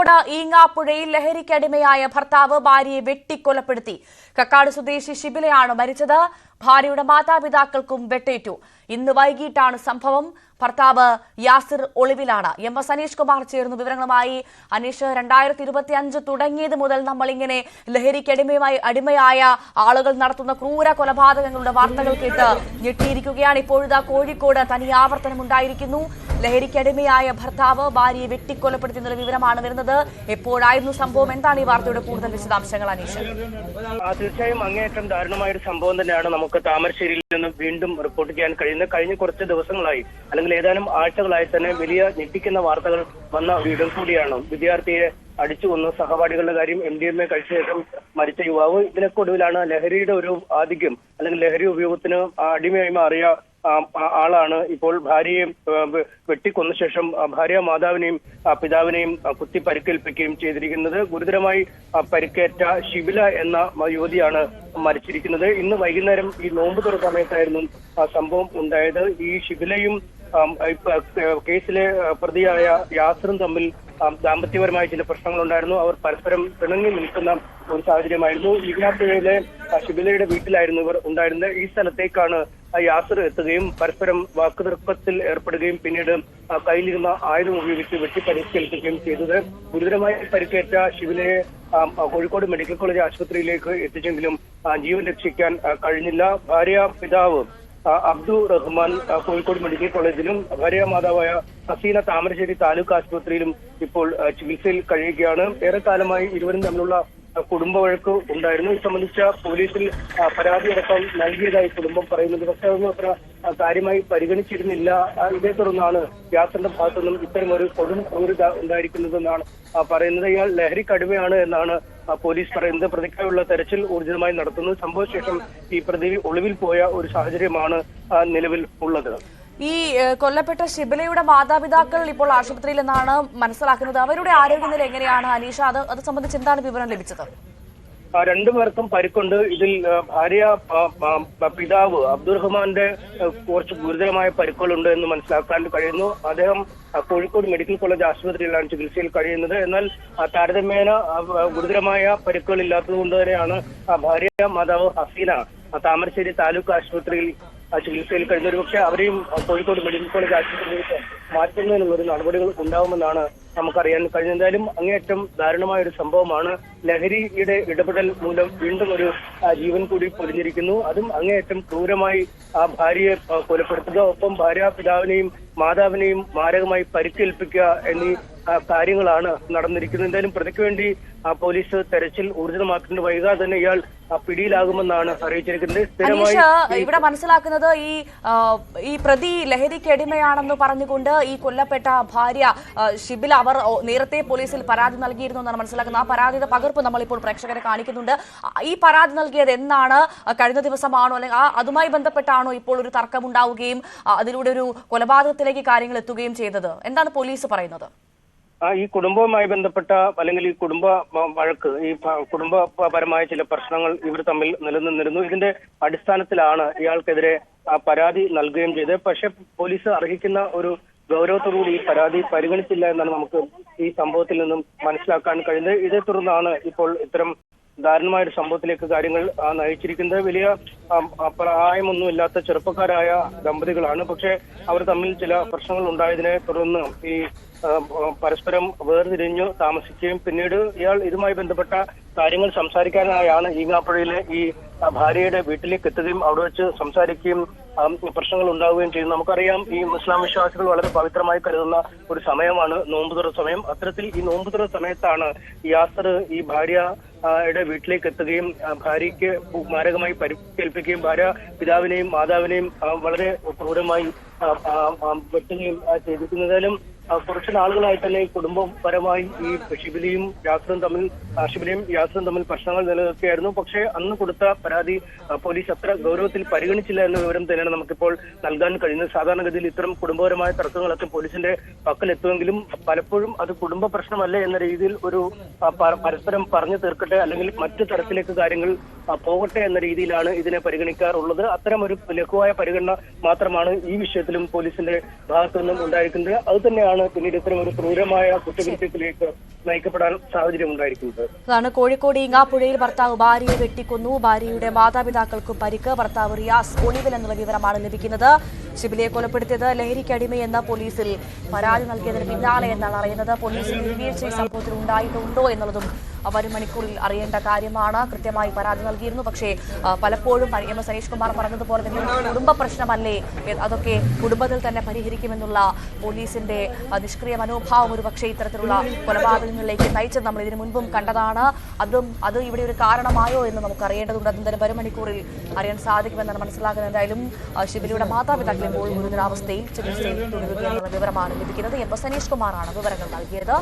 കോഴിക്കോട് ഈങ്ങാപ്പുഴയിൽ ലഹരിക്കടിമയായ ഭർത്താവ് ഭാര്യയെ വെട്ടിക്കൊലപ്പെടുത്തി. കക്കാട് സ്വദേശി ഷിബിലയാണ് മരിച്ചത്. ഭാര്യയുടെ മാതാപിതാക്കൾക്കും വെട്ടേറ്റു. ഇന്ന് വൈകിട്ടാണ് സംഭവം. ഭർത്താവ് യാസിർ ഒളിവിലാണ്. എം എസ് അനീഷ് കുമാർ ചേർന്നു വിവരങ്ങളുമായി. അനീഷ് രണ്ടായിരത്തി ഇരുപത്തി അഞ്ച് തുടങ്ങിയത് മുതൽ നമ്മൾ ഇങ്ങനെ ലഹരിക്കടിമയുമായി അടിമയായ ആളുകൾ നടത്തുന്ന ക്രൂര കൊലപാതകങ്ങളുടെ വാർത്തകൾ കേട്ട് ഞെട്ടിയിരിക്കുകയാണ്. ഇപ്പോഴിതാ കോഴിക്കോട് തനി ആവർത്തനമുണ്ടായിരിക്കുന്നു ലഹരിക്കടിമയായ ഭർത്താവ് ഭാര്യയെ വെട്ടിക്കൊലപ്പെടുത്തുന്ന വിവരമാണ് വരുന്നത്. എപ്പോഴായിരുന്നു സംഭവം? എന്താണ് ഈ വാർത്തയുടെ കൂടുതൽ വിശദാംശങ്ങൾ അനീഷ്? തീർച്ചയായും അങ്ങേയറ്റം ദാരുണമായ ഒരു സംഭവം തന്നെയാണ് നമുക്ക് താമരശ്ശേരിയിൽ നിന്ന് വീണ്ടും റിപ്പോർട്ട് ചെയ്യാൻ കഴിയുന്നത്. കഴിഞ്ഞ കുറച്ച് ദിവസങ്ങളായി അല്ലെങ്കിൽ ഏതാനും ആഴ്ചകളായി തന്നെ വലിയ ഞെട്ടിക്കുന്ന വാർത്തകൾ വന്ന വീടും കൂടിയാണ്. വിദ്യാർത്ഥിയെ അടിച്ചു കൊന്നു. സഹപാഠികളുടെ കാര്യം എം ഡി എം എ കഴിച്ച ശേഷം മരിച്ച യുവാവ്. ഇതിനൊക്കെ ഒടുവിലാണ് ലഹരിയുടെ ഒരു ആധിക്യം അല്ലെങ്കിൽ ലഹരി ഉപയോഗത്തിന് അടിമയായി മാറിയ ആളാണ്. ഇപ്പോൾ ഭാര്യയെ വെട്ടിക്കൊന്ന ശേഷം ഭാര്യ മാതാവിനെയും പിതാവിനെയും കുത്തി പരിക്കേൽപ്പിക്കുകയും ചെയ്തിരിക്കുന്നത് ഗുരുതരമായി പരിക്കേറ്റ ശിബില എന്ന യുവതിയാണ് മരിച്ചിരിക്കുന്നത്. ഇന്ന് വൈകുന്നേരം ഈ നോമ്പ് തുറ സമയത്തായിരുന്നു സംഭവം ഉണ്ടായത്. ഈ ഏഹ്, കേസിലെ പ്രതിയായ യാസറും തമ്മിൽ ദാമ്പത്യപരമായ ചില പ്രശ്നങ്ങളുണ്ടായിരുന്നു. അവർ പരസ്പരം പിണങ്ങി നിൽക്കുന്ന ഒരു സാഹചര്യമായിരുന്നു. ഇഗ്നാപ്പുഴയിലെ ശിബിലയുടെ വീട്ടിലായിരുന്നു ഇവർ ഉണ്ടായിരുന്നത്. ഈ സ്ഥലത്തേക്കാണ് യാസർ എത്തുകയും പരസ്പരം വാക്കുതർക്കത്തിൽ ഏർപ്പെടുകയും പിന്നീട് കയ്യിലിരുന്ന ആയുധം ഉപയോഗിച്ച് വെട്ടി പരിക്കേൽപ്പിക്കുകയും ചെയ്തത്. ഗുരുതരമായി പരിക്കേറ്റ ശിവനെ കോഴിക്കോട് മെഡിക്കൽ കോളേജ് ആശുപത്രിയിലേക്ക് എത്തിച്ചെങ്കിലും ജീവൻ രക്ഷിക്കാൻ കഴിഞ്ഞില്ല. ഭാര്യ പിതാവ് അബ്ദു റഹ്മാൻ കോഴിക്കോട് മെഡിക്കൽ കോളേജിലും ഭാര്യ മാതാവായ ഹസീന താമരശ്ശേരി താലൂക്ക് ആശുപത്രിയിലും ഇപ്പോൾ ചികിത്സയിൽ കഴിയുകയാണ്. ഏറെക്കാലമായി ഇരുവരും തമ്മിലുള്ള കുടുംബ വഴക്ക് ഉണ്ടായിരുന്നു. ഇത് സംബന്ധിച്ച പോലീസിൽ പരാതി അടക്കം നൽകിയതായി കുടുംബം പറയുന്നത് പക്ഷെ അതൊന്നും അത്ര കാര്യമായി പരിഗണിച്ചിരുന്നില്ല. ഇതേ തുടർന്നാണ് യാസറിന്റെ ഭാഗത്തുനിന്നും ഇത്തരം ഒരു കൊടും ക്രൂരത ഉണ്ടായിരിക്കുന്നതെന്നാണ് പറയുന്നത്. ഇയാൾ ലഹരി കടുവയാണ് എന്നാണ് പോലീസ് പറയുന്നത്. പ്രതിക്കായുള്ള തെരച്ചിൽ ഊർജിതമായി നടത്തുന്നു. സംഭവശേഷം ഈ പ്രതി ഒളിവിൽ പോയ ഒരു സാഹചര്യമാണ് നിലവിൽ ഉള്ളത്. ഈ കൊല്ലപ്പെട്ട ഷിബിലയുടെ മാതാപിതാക്കൾ ഇപ്പോൾ ആശുപത്രിയിൽ എന്നാണ് മനസ്സിലാക്കുന്നത്. അവരുടെ ആരോഗ്യനില എങ്ങനെയാണ് അനീഷ? അത് അത് സംബന്ധിച്ച് എന്താണ് വിവരം ലഭിച്ചത്? രണ്ടു പേർക്കും പരിക്കുണ്ട്. ഇതിൽ ഭാര്യ പിതാവ് അബ്ദുൾ റഹ്മാന്റെ കുറച്ച് ഗുരുതരമായ പരിക്കുകളുണ്ട് എന്ന് മനസ്സിലാക്കാൻ കഴിയുന്നു. അദ്ദേഹം കോഴിക്കോട് മെഡിക്കൽ കോളേജ് ആശുപത്രിയിലാണ് ചികിത്സയിൽ കഴിയുന്നത്. എന്നാൽ താരതമ്യേന ഗുരുതരമായ പരിക്കുകൾ ഇല്ലാത്തത് കൊണ്ട് തന്നെയാണ് ഭാര്യ മാതാവ് ഹസീന താമരശ്ശേരി താലൂക്ക് ആശുപത്രിയിൽ ചികിത്സയിൽ കഴിഞ്ഞ ഒരു പക്ഷേ അവരെയും കോഴിക്കോട് മെഡിക്കൽ കോളേജ് ആശുപത്രിയിലേക്ക് മാറ്റുന്നതിനുള്ള ഒരു നടപടികൾ ഉണ്ടാവുമെന്നാണ് നമുക്കറിയാൻ കഴിഞ്ഞ എന്തായാലും അങ്ങേയറ്റം ദാരുണമായ ഒരു സംഭവമാണ്. ലഹരിയുടെ ഇടപെടൽ മൂലം വീണ്ടും ഒരു ജീവൻ കൂടി പൊലിഞ്ഞിരിക്കുന്നു അതും അങ്ങേയറ്റം ക്രൂരമായി ആ ഭാര്യയെ കൊലപ്പെടുത്തുക. ഒപ്പം ഭാര്യ പിതാവിനെയും മാതാവിനെയും മാരകമായി പരിക്കേൽപ്പിക്കുക എന്നീ കാര്യങ്ങളാണ് നടന്നിരിക്കുന്നത്. എന്തായാലും പ്രതിക്ക് വേണ്ടി പോലീസ് തെരച്ചിൽ ഊർജിതമാക്കുന്നത് വൈകാതെ തന്നെ ഇയാൾ പിടിയിലാകുമെന്നാണ് അറിയിച്ചിരിക്കുന്നത്. സ്ഥിരമായി ഇവിടെ മനസ്സിലാക്കുന്നത് ഈ ഈ പ്രതി ലഹരിക്ക് അടിമയാണെന്ന് പറഞ്ഞുകൊണ്ട് ഈ കൊല്ലപ്പെട്ട ഭാര്യ ഷിബിൽ അവർ നേരത്തെ പോലീസിൽ പരാതി നൽകിയിരുന്നു എന്നാണ് മനസ്സിലാക്കുന്നത്. ആ പരാതിയുടെ പകർപ്പ് നമ്മളിപ്പോൾ പ്രേക്ഷകരെ കാണിക്കുന്നുണ്ട്. ഈ പരാതി നൽകിയത് എന്നാണ് കഴിഞ്ഞ ദിവസമാണോ അല്ലെങ്കിൽ ആ അതുമായി ബന്ധപ്പെട്ടാണോ ഇപ്പോൾ ഒരു തർക്കമുണ്ടാവുകയും ഉണ്ടാവുകയും അതിലൂടെ ഒരു കൊലപാതകത്തിലേക്ക് കാര്യങ്ങൾ എത്തുകയും ചെയ്തത്? എന്താണ് പോലീസ് പറയുന്നത്? ആ ഈ കുടുംബവുമായി ബന്ധപ്പെട്ട അല്ലെങ്കിൽ ഈ കുടുംബ വഴക്ക് ഈ കുടുംബപരമായ ചില പ്രശ്നങ്ങൾ ഇവർ തമ്മിൽ നിലനിന്നിരുന്നു. ഇതിന്റെ അടിസ്ഥാനത്തിലാണ് ഇയാൾക്കെതിരെ ആ പരാതി നൽകുകയും ചെയ്തത്. പക്ഷെ പോലീസ് അർഹിക്കുന്ന ഒരു ഗൗരവത്തോടുകൂടി ഈ പരാതി പരിഗണിച്ചില്ല എന്നാണ് നമുക്ക് ഈ സംഭവത്തിൽ നിന്നും മനസ്സിലാക്കാൻ കഴിയുന്നത്. ഇതേ തുടർന്നാണ് ഇപ്പോൾ ഇത്തരം ദാരുണമായ ഒരു സംഭവത്തിലേക്ക് കാര്യങ്ങൾ നയിച്ചിരിക്കുന്നത്. വലിയ പ്രായമൊന്നുമില്ലാത്ത ചെറുപ്പക്കാരായ ദമ്പതികളാണ്. പക്ഷേ അവർ തമ്മിൽ ചില പ്രശ്നങ്ങൾ ഉണ്ടായതിനെ തുടർന്ന് ഈ പരസ്പരം വേർതിരിഞ്ഞു താമസിക്കുകയും പിന്നീട് ഇയാൾ ഇതുമായി ബന്ധപ്പെട്ട കാര്യങ്ങൾ സംസാരിക്കാനായാണ് ഈങ്ങാപ്പുഴയിലെ ഈ ഭാര്യയുടെ വീട്ടിലേക്ക് എത്തുകയും അവിടെ വെച്ച് സംസാരിക്കുകയും പ്രശ്നങ്ങൾ ഉണ്ടാവുകയും ചെയ്യും നമുക്കറിയാം ഈ മുസ്ലാം വിശ്വാസികൾ വളരെ പവിത്രമായി കരുതുന്ന ഒരു സമയമാണ് നോമ്പുതുറ സമയം. അത്തരത്തിൽ ഈ നോമ്പുതുറ സമയത്താണ് യാസർ ഈ ഭാര്യ യുടെ വീട്ടിലേക്ക് എത്തുകയും ഭാര്യയ്ക്ക് മാരകമായി പരിക്കേൽപ്പിക്കുകയും ഭാര്യ പിതാവിനെയും മാതാവിനെയും വളരെ ക്രൂരമായി വെട്ടുകയും ആ, കുറച്ച് നാളുകളായി തന്നെ കുടുംബപരമായി ഈ ഷിബിലിയും യാസറും തമ്മിൽ ഷിബിലിയും യാസറും തമ്മിൽ പ്രശ്നങ്ങൾ നിലനിൽക്കുകയായിരുന്നു. പക്ഷേ അന്ന് കൊടുത്ത പരാതി പോലീസ് അത്ര ഗൗരവത്തിൽ പരിഗണിച്ചില്ല എന്ന വിവരം തന്നെയാണ് നമുക്കിപ്പോൾ നൽകാൻ കഴിയുന്നത്. സാധാരണഗതിയിൽ ഇത്തരം കുടുംബപരമായ തർക്കങ്ങളൊക്കെ പോലീസിന്റെ പക്കലെത്തുമെങ്കിലും പലപ്പോഴും അത് കുടുംബ പ്രശ്നമല്ല എന്ന രീതിയിൽ ഒരു പരസ്പരം പറഞ്ഞു തീർക്കട്ടെ അല്ലെങ്കിൽ മറ്റു തരത്തിലേക്ക് കാര്യങ്ങൾ പോകട്ടെ എന്ന രീതിയിലാണ് ഇതിനെ പരിഗണിക്കാറുള്ളത്. അത്തരം ഒരു ലഘുവായ പരിഗണന മാത്രമാണ് ഈ വിഷയത്തിലും പോലീസിന്റെ ഭാഗത്തു നിന്നും ഉണ്ടായിരിക്കുന്നത്. അത് തന്നെയാണ് പിന്നീട് ഇത്തരം ഒരു ക്രൂരമായ കുറ്റകൃത്യത്തിലേക്ക് നയിക്കപ്പെടാൻ സാഹചര്യം ഉണ്ടായിരിക്കുന്നത്. അതാണ് കോഴിക്കോട് ഇങ്ങാപ്പുഴയിൽ ഭർത്താവ് ഭാര്യയെ വെട്ടിക്കൊന്നു. ഭാര്യയുടെ മാതാപിതാക്കൾക്കും പരിക്ക്. ഭർത്താവ് റിയാസ് ഒളിവിൽ എന്നുള്ള വിവരമാണ് ലഭിക്കുന്നത്. ഷിബിലിയെ കൊലപ്പെടുത്തിയത് ലഹരിക്കടിമയെന്ന് പോലീസിൽ പരാതി നൽകിയതിന് പിന്നാലെ എന്നാണ് അറിയുന്നത്. പോലീസിൽ വീഴ്ച സംഭവത്തിൽ ഉണ്ടായിട്ടുണ്ടോ എന്നുള്ളതും വരും മണിക്കൂറിൽ അറിയേണ്ട കാര്യമാണ്. കൃത്യമായി പരാതി നൽകിയിരുന്നു. പക്ഷേ പലപ്പോഴും എം. എസ്. സനീഷ് കുമാർ പറഞ്ഞതുപോലെ തന്നെ കുടുംബ പ്രശ്നമല്ലേ? അതൊക്കെ കുടുംബത്തിൽ തന്നെ പരിഹരിക്കുമെന്നുള്ള പോലീസിന്റെ നിഷ്ക്രിയ മനോഭാവം ഒരു പക്ഷേ ഇത്തരത്തിലുള്ള കൊലപാതകങ്ങളിലേക്ക് നയിച്ചത് നമ്മൾ ഇതിനു മുൻപും കണ്ടതാണ്. അതും അത് ഇവിടെ ഒരു കാരണമായോ എന്ന് നമുക്ക് അറിയേണ്ടതുണ്ട് അതും തന്നെ വരും മണിക്കൂറിൽ അറിയാൻ സാധിക്കുമെന്നാണ് മനസ്സിലാക്കുന്നത്. എന്തായാലും ശിബിലിയുടെ മാതാപിതാക്കൾ ഇപ്പോൾ ഗുരുതരാവസ്ഥയിൽ ചികിത്സയിൽ തുടരുകയാണെന്ന വിവരമാണ് ലഭിക്കുന്നത്. എം. എസ്. സനീഷ് കുമാറാണ് വിവരങ്ങൾ നൽകിയത്.